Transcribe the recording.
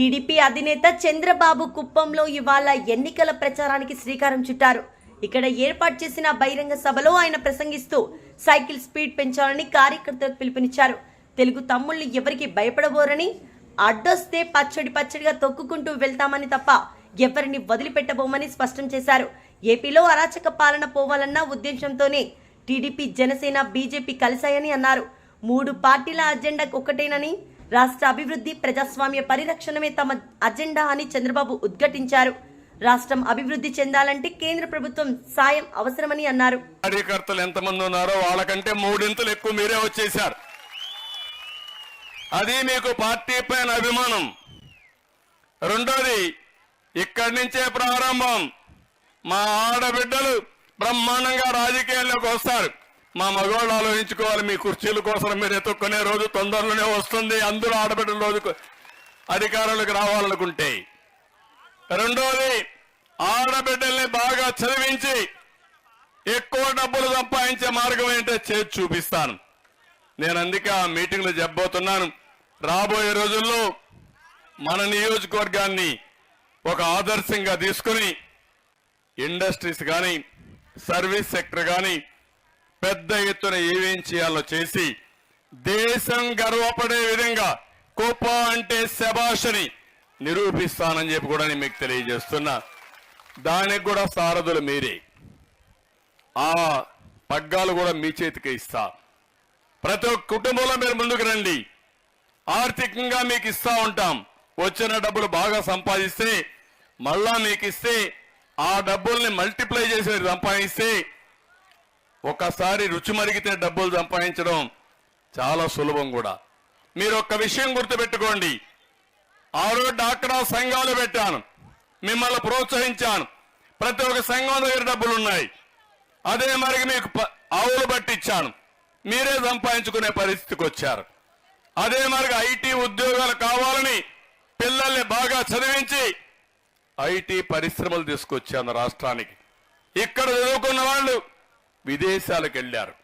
TDP అధినేత చంద్రబాబు కుప్పంలో ఇవాళ ఎన్నికల ప్రచారానికి శ్రీకారం చుట్టారు. ఇక్కడ ఏర్పాటు చేసిన బహిరంగ సభలో ఆయన ప్రసంగిస్తూ సైకిల్ స్పీడ్ పెంచాలని కార్యకర్తలకు పిలుపునిచ్చారు. తెలుగు తమ్ముళ్ళు ఎవరికి భయపడబోరని అడ్డొస్తే పచ్చడి పచ్చడిగా తొక్కుకుంటూ వెళ్తామని తప్ప ఎవరిని వదిలిపెట్టబోమని స్పష్టం చేశారు. ఏపీలో అరాచక పాలన పోవాలన్న ఉద్దేశంతోనే టీడీపీ జనసేన బీజేపీ కలిశాయని అన్నారు. మూడు పార్టీల అజెండా ఒకటేనని రాష్ట్ర అభివృద్ధి ప్రజాస్వామ్య పరిరక్షణమే తమ అజెండా అని చంద్రబాబు ఉద్ఘాటించారు. రాష్ట్రం అభివృద్ధి చెందాలంటే కేంద్ర ప్రభుత్వం సాయం అవసరమని అన్నారు. కార్యకర్తలు ఎంతమంది ఉన్నారో వాళ్ళకంటే మూడింతలు ఎక్కువ మీరే వచ్చేశారు. అది మీకు పార్టీ పైన అభిమానం. రెండోది ఇక్కడి నుంచే ప్రారంభం. మా ఆడబిడ్డలు బ్రహ్మాండంగా రాజకీయాల్లోకి వస్తారు. మా మగవాళ్ళు ఆలోచించుకోవాలి మీ కుర్చీల కోసం మీరు ఎత్తుక్కునే రోజు తొందరలోనే వస్తుంది. అందరూ ఆడబిడ్డల రోజుకు అధికారులకు రావాలనుకుంటే. రెండోది ఆడబిడ్డల్ని బాగా చదివించి ఎక్కువ డబ్బులు సంపాదించే మార్గం ఏంటో చేతి చూపిస్తాను. నేను అందుకే ఆ మీటింగ్లో చెప్పబోతున్నాను. రాబోయే రోజుల్లో మన నియోజకవర్గాన్ని ఒక ఆదర్శంగా తీసుకుని ఇండస్ట్రీస్ కానీ సర్వీస్ సెక్టర్ కానీ పెద్ద ఎత్తున ఏమేం చేయాలో చేసి దేశం గర్వపడే విధంగా కోప అంటే శబాషని నిరూపిస్తానని చెప్పి కూడా నేను మీకు తెలియజేస్తున్నా. దానికి కూడా సారథులు మీరే. ఆ పగ్గాలు కూడా మీ చేతికి ఇస్తా. ప్రతి ఒక్క కుటుంబంలో మీరు ముందుకు రండి. ఆర్థికంగా మీకు ఇస్తా ఉంటాం. వచ్చిన డబ్బులు బాగా సంపాదిస్తే మళ్ళా మీకు ఇస్తే ఆ డబ్బుల్ని మల్టిప్లై చేసి మీరు సంపాదిస్తే ఒకసారి రుచి మరిగితే డబ్బులు సంపాదించడం చాలా సులభం కూడా. మీరు ఒక్క విషయం గుర్తుపెట్టుకోండి. ఆ రోజు డాక్టరా సంఘాలు పెట్టాను. మిమ్మల్ని ప్రోత్సహించాను. ప్రతి ఒక్క సంఘం దగ్గర డబ్బులు ఉన్నాయి అదే మరి మీకు ప- ఆవులు పట్టించాను మీరే సంపాదించుకునే పరిస్థితికి వచ్చారు. అదే మరి ఐటీ ఉద్యోగాలు కావాలని పిల్లల్ని బాగా చదివించి ఐటీ పరిశ్రమలు తీసుకొచ్చాను రాష్ట్రానికి. ఇక్కడ చదువుకున్న వాళ్ళు విదేశాలకు వెళ్ళారు.